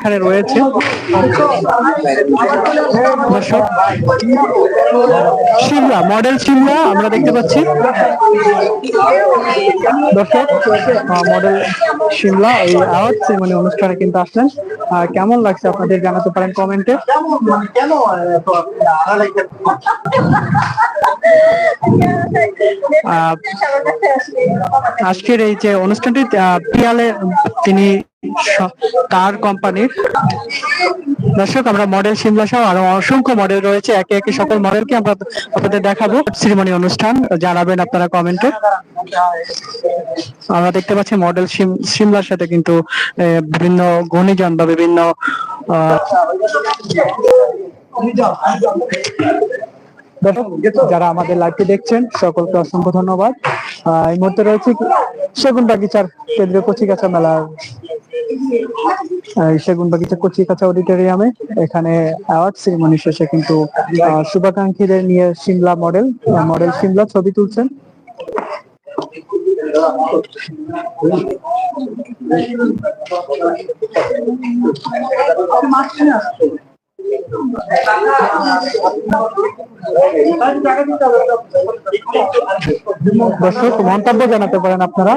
এখানে রয়েছে। সিমলা মডেল সিমলা আমরা দেখতে পাচ্ছি। দর্শক মডেল সিমলা এই অ্যাওয়ার্ড সেরিমনি অনুষ্ঠানে কিন্তু আসলেন। কেমন লাগছে আপনাদের জানাতে পারেন কমেন্টে? আজকের এই যে অনুষ্ঠানটি পিয়ালে তিনি তার কোম্পানির দর্শক, আমরা মডেল সিমলা সহ আরও অসংখ্য মডেল রয়েছে। একে একে সকল মডেলকে আমরা আপনাদের দেখাবো। সিরিমনি অনুষ্ঠান, জানাবেন আপনারা কমেন্টে আমরা দেখতে পাচ্ছি মডেল সিমলার সাথে কিন্তু বিভিন্ন ঘূর্ণিঝড় বা বিভিন্ন যারা আমাদের লাইভটি দেখছেন, সকলকে অসংখ্য ধন্যবাদ। এই মুহূর্তে রয়েছে সেগুন বাগিচার কেন্দ্রীয় কচিকাছা মেলার সেগুন বাগিচা কচিকাছা অডিটোরিয়ামে। এখানে অ্যাওয়ার্ড সেরিমনি শেষে কিন্তু শুভাকাঙ্ক্ষীদের নিয়ে সিমলা মডেল মডেল সিমলা ছবি তুলছেন। দর্শক, মন্তব্য জানাতে পারেন আপনারা।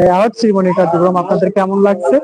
এই অ্যাওয়ার্ড সেরিমনি কার্যক্রম আপনাদের কেমন লাগছে?